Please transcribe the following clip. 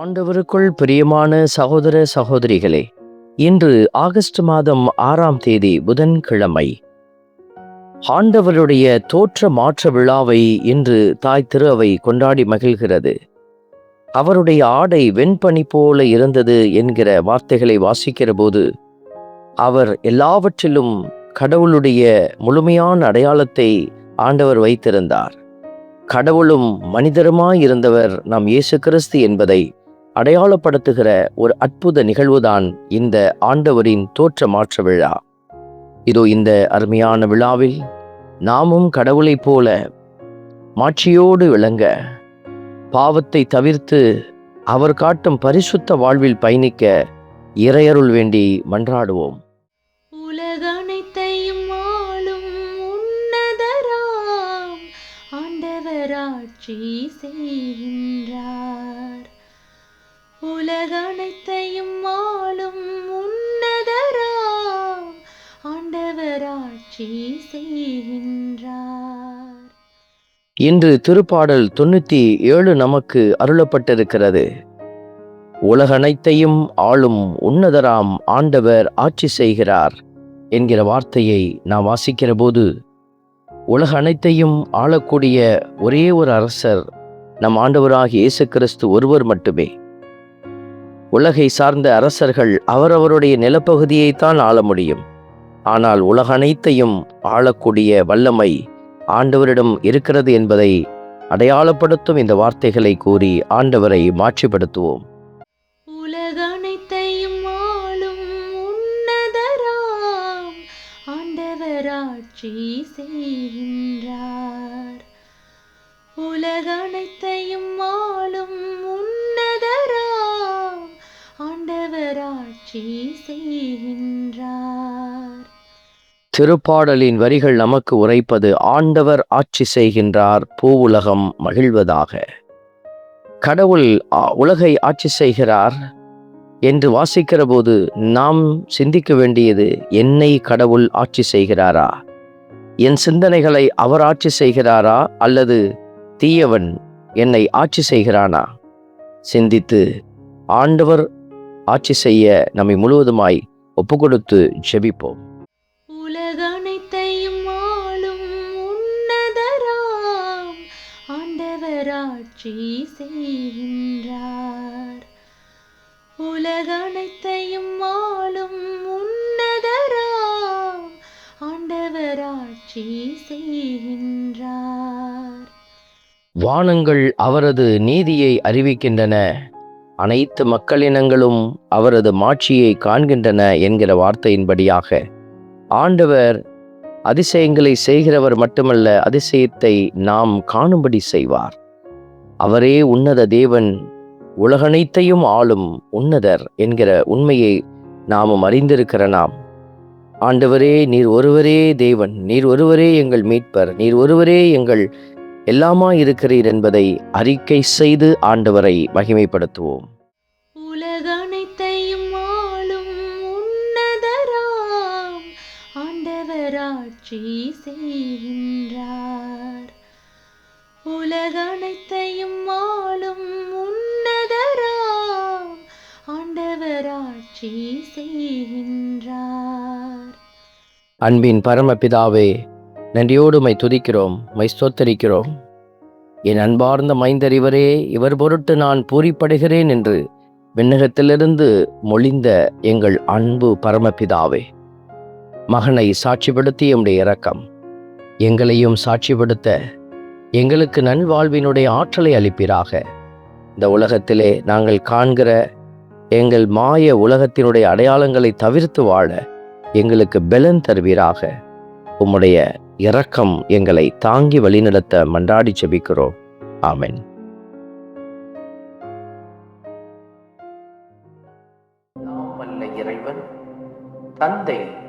ஆண்டவருக்குள் பிரியமான சகோதர சகோதரிகளே இன்று ஆகஸ்ட் மாதம் ஆறாம் தேதி புதன்கிழமை. ஆண்டவருடைய தோற்ற மாற்ற விழாவை இன்று தாய் திரு அவை கொண்டாடி மகிழ்கிறது. அவருடைய ஆடை வெண்பனி போல இருந்தது என்கிற வார்த்தைகளை வாசிக்கிற போது அவர் எல்லாவற்றிலும் கடவுளுடைய முழுமையான அடையாளத்தை ஆண்டவர் வைத்திருந்தார். கடவுளும் மனிதருமாய் இருந்தவர் நாம் இயேசு கிறிஸ்து என்பதை அடையாளப்படுத்துகிற ஒரு அற்புத நிகழ்வுதான் இந்த ஆண்டவரின் தோற்ற மாற்ற விழா. இதோ இந்த அருமையான விழாவில் நாமும் கடவுளைப் போல மாட்சியோடு விளங்க பாவத்தை தவிர்த்து அவர் காட்டும் பரிசுத்த வாழ்வில் பயணிக்க இறையருள் வேண்டி மன்றாடுவோம். இன்று திருப்பாடல் தொண்ணூத்தி ஏழு நமக்கு அருளப்பட்டிருக்கிறது. உலகனைத்தையும் ஆளும் உன்னதராம் ஆண்டவர் ஆட்சி செய்கிறார் என்கிற வார்த்தையை நாம் வாசிக்கிற போது உலக அனைத்தையும் ஆளக்கூடிய ஒரே ஒரு அரசர் நம் ஆண்டவராக இயேசு கிறிஸ்து ஒருவர் மட்டுமே. உலகை சார்ந்த அரசர்கள் அவரவருடைய நிலப்பகுதியைத்தான் ஆள முடியும். ஆனால் உலக அனைத்தையும் ஆளக்கூடிய வல்லமை ஆண்டவரிடம் இருக்கிறது என்பதை அடையாளப்படுத்தும் இந்த வார்த்தைகளை கூறி ஆண்டவரை மாற்றிப்படுத்துவோம் உலகனைத்தையும் ஆளும் உன்னதராம் ஆண்டவராட்சி செய்கின்றார். உலகனைத்தையும் ஆளும் உன்னதராம் ஆண்டவராட்சி செய்கின்றார். திருப்பாடலின் வரிகள் நமக்கு உரைப்பது ஆண்டவர் ஆட்சி செய்கின்றார் பூவுலகம் மகிழ்வதாக. கடவுள் உலகை ஆட்சி செய்கிறார் என்று வாசிக்கிற போது நாம் சிந்திக்க வேண்டியது என்னை கடவுள் ஆட்சி செய்கிறாரா? என் சிந்தனைகளை அவர் ஆட்சி செய்கிறாரா? அல்லது தீயவன் என்னை ஆட்சி செய்கிறானா? சிந்தித்து ஆண்டவர் ஆட்சி செய்ய நம்மை முழுவதுமாய் ஒப்புக்கொடுத்து ஜெபிப்போம். உலகனைத்தையும் ஆளும் உன்னதராம் ஆண்டவராட்சி செய்கின்றார். உலகனைத்தையும் ஆளும் உன்னதராம் ஆண்டவராட்சி செய்கின்றார். வானங்கள் அவரது நீதியை அறிவிக்கின்றன. அனைத்து மக்களினங்களும் அவரது மாட்சியை காண்கின்றன என்கிற வார்த்தையின்படியாக ஆண்டவர் அதிசயங்களை செய்கிறவர் மட்டுமல்ல அதிசயத்தை நாம் காணும்படி செய்வார். அவரே உன்னத தேவன் உலகனைத்தையும் ஆளும் உன்னதர் என்கிற உண்மையை நாமும் அறிந்திருக்கிற நாம். ஆண்டவரே நீர் ஒருவரே தேவன் நீர் ஒருவரே எங்கள் மீட்பர் நீர் ஒருவரே எங்கள் எல்லாமா இருக்கிறீர் என்பதை அறிக்கை செய்து ஆண்டவரை மகிமைப்படுத்துவோம். ஆண்டவராட்சி செய்கின்றார் உலகனைத்தையும் ஆளும் உன்னதராம். ஆண்டவராட்சி செய்கின்றார். அன்பின் பரமபிதாவே நன்றியோடு மை துதிக்கிறோம் மை ஸ்தோத்தரிக்கிறோம். என் அன்பார்ந்த மைந்தர் இவரே இவர் பொருட்டு நான் பூரிப்படுகிறேன் என்று விண்ணகத்திலிருந்து மொழிந்த எங்கள் அன்பு பரமபிதாவே. மகனை சாட்சிப்படுத்தி எம்முடைய இரக்கம். எங்களையும் சாட்சிப்படுத்த எங்களுக்கு நல்வாழ்வினுடைய ஆற்றலை அளிப்பீராக. இந்த உலகத்திலே நாங்கள் காண்கிற எங்கள் மாய உலகத்தினுடைய அடையாளங்களை தவிர்த்து வாழ எங்களுக்கு பெலன் தருவீராக. உம்முடைய இரக்கம் எங்களை தாங்கி வழிநடத்த மன்றாடி செபிக்கிறோம் ஆமென். இறைவன் தந்தை